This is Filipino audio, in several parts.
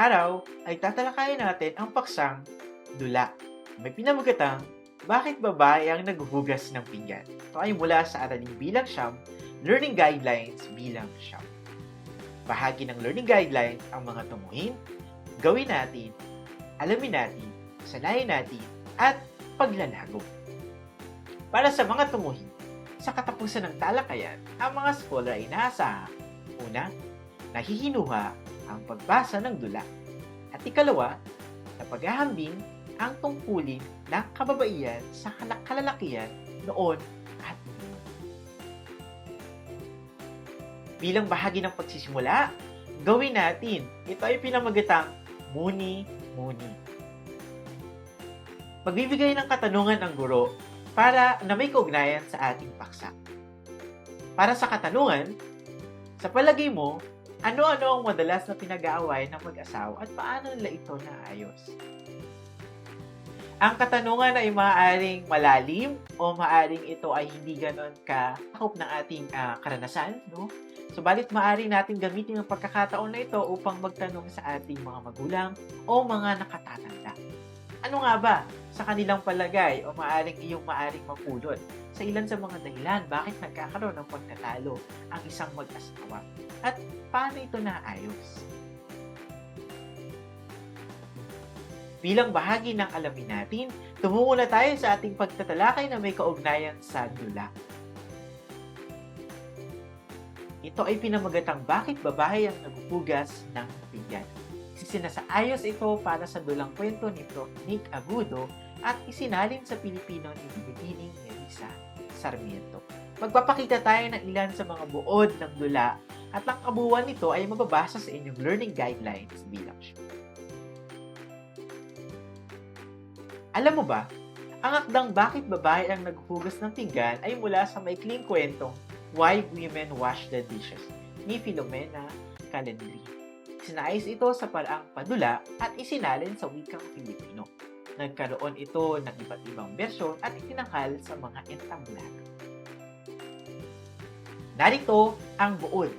araw ay tatalakayin natin ang paksang dula. May pinamagatang, bakit babae ang naghuhugas ng pinggan? Ito ay mula sa Araling Bilang Siyam, Learning Guidelines Bilang Siyam. Bahagi ng Learning Guidelines ang mga tumuhin, gawin natin, alamin natin, sanayin natin, at paglalago. Para sa mga tumuhin, sa katapusan ng talakayan, ang mga scholar ay inaasahan. Una, nahihinuha ang pagbasa ng dula. At ikalawa, na paghahambing ang tungkulin ng kababaihan sa kalalakihan noon at ngayon. Bilang bahagi ng pagsisimula, gawin natin. Ito ay pinamagatang muni-muni. Magbibigay ng katanungan ang guro para na may kaugnayan sa ating paksa. Para sa katanungan, sa palagay mo, ano-ano ang madalas na pinag-aaway ng mag-asawa at paano nila ito naayos? Ang katanungan ay maaaring malalim o maaaring ito ay hindi ganon kahakop ng ating ah, karanasan, no? Subalit maaari natin gamitin ang pagkakataon na ito upang magtanong sa ating mga magulang o mga nakatatanda. Ano nga ba sa kanilang palagay o maaaring iyong maaring mapulot sa ilan sa mga dahilan bakit nagkakaroon ng pagtatalo ang isang mag-asawa at paano ito naayos? Bilang bahagi ng alamin natin, tumungo na tayo sa ating pagtatalakay na may kaugnayan sa dula. Ito ay pinamagatang bakit babae ang nagpupugas ng pinggan. Sinasaayos ito para sa dulang kwento ni Prof. Nick Agudo at isinalin sa Pilipino ni Bibining Melissa Sarmiento. Magpapakita tayo ng ilan sa mga buod ng dula at ang kabuuan nito ay mababasa sa inyong learning guidelines bilang siya. Alam mo ba, ang akdang bakit babae ang naghuhugas ng pinggan ay mula sa maikling kwentong Why Women Wash the Dishes ni Filomena Calendri. Sinayos ito sa paraang padula at isinalin sa wikang Filipino. Nagkaroon ito ng iba't ibang bersyon at itinakal sa mga entablado. Narito ang buod.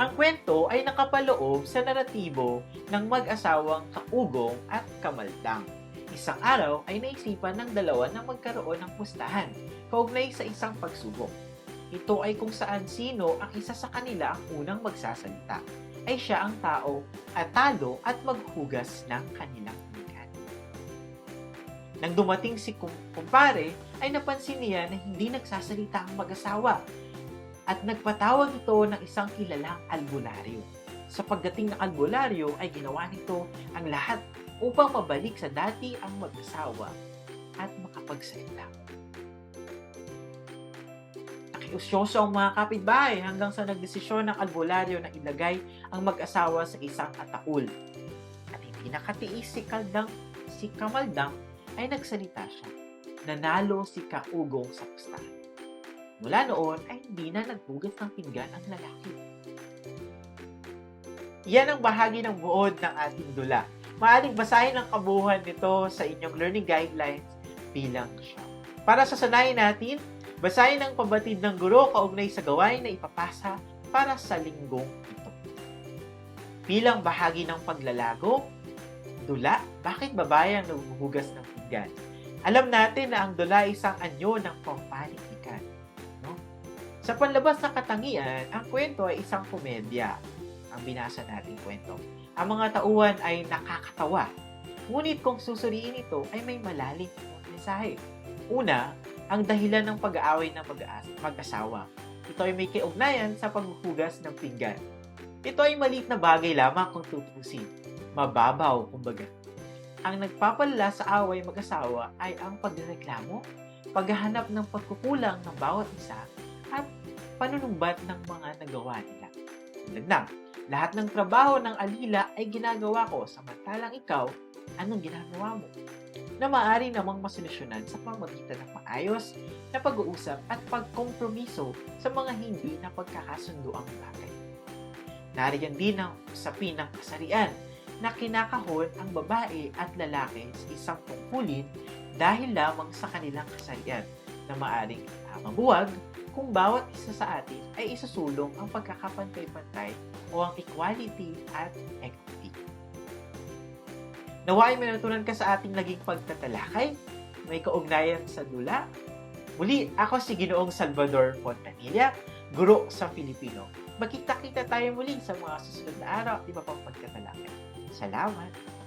Ang kwento ay nakapaloob sa naratibo ng mag-asawang kaugong at kamaldang. Isang araw ay naisipan ng dalawa na magkaroon ng pustahan kaugnay sa isang pagsubok. Ito ay kung saan sino ang isa sa kanila ang unang magsasalita ay siya ang tao at talo at maghugas ng kanilang. Nang dumating si kum- kumpare, ay napansin niya na hindi nagsasalita ang mag-asawa at nagpatawag ito ng isang kilalang albularyo. Sa pagdating ng albularyo ay ginawa nito ang lahat upang mabalik sa dati ang mag-asawa at makapagsalita. Nakiusyoso ang mga kapitbahay hanggang sa nagdesisyon ng albularyo na ilagay ang mag-asawa sa isang ataul. At hindi nakatiis si Kaldang, si Kamaldang ay nagsalita siya. Nanalo si Kaugong sa pustahan. Mula noon ay hindi na nagbugas ng pinggan ang lalaki. Yan ang bahagi ng buod ng ating dula. Maaring basahin ang kabuuan nito sa inyong learning guidelines bilang siya. Para sa sanayin natin, basahin ang pabatid ng guro kaugnay sa gawain na ipapasa para sa linggong ito. Bilang bahagi ng paglalago, dula, bakit babae ang naguhugas ng pinggan? Alam natin na ang dula ay isang anyo ng pampanitikan. No? Sa panlabas na katangian, ang kwento ay isang komedya. Ang binasa natin kwento. Ang mga tauhan ay nakakatawa. Ngunit kung susuriin ito ay may malalim mensahe. Una, ang dahilan ng pag-aaway ng mag- mag-asawa. Ito ay may kaugnayan sa paghuhugas ng pinggan. Ito ay maliit na bagay lamang kung tutusin. Mababaw, kumbaga. Ang nagpapalala sa away mag-asawa ay ang pagreklamo, paghahanap ng pagkukulang ng bawat isa, at panunumbat ng mga nagawa nila. Tulad ng, lahat ng trabaho ng alila ay ginagawa ko, samantalang ikaw, anong ginagawa mo? Na maaari namang masolusyonan sa pamagitan ng maayos na pag-uusap at pagkompromiso sa mga hindi na pagkakasundo ang bagay. Nariyan din ang usapin ng kasarian na kinakahon ang babae at lalaki sa isang tungkulin dahil lamang sa kanilang kasarian na maaring mabuwag kung bawat isa sa atin ay isusulong ang pagkakapantay-pantay o ang equality at equity. Naway may natutunan ka sa ating naging pagtatalakay. May kaugnayan sa dula. Muli, ako si Ginoong Salvador Fontanilla, guro sa Filipino. Magkita-kita tayo muli sa mga susunod na araw at iba pang pagtatalakay. Salamat!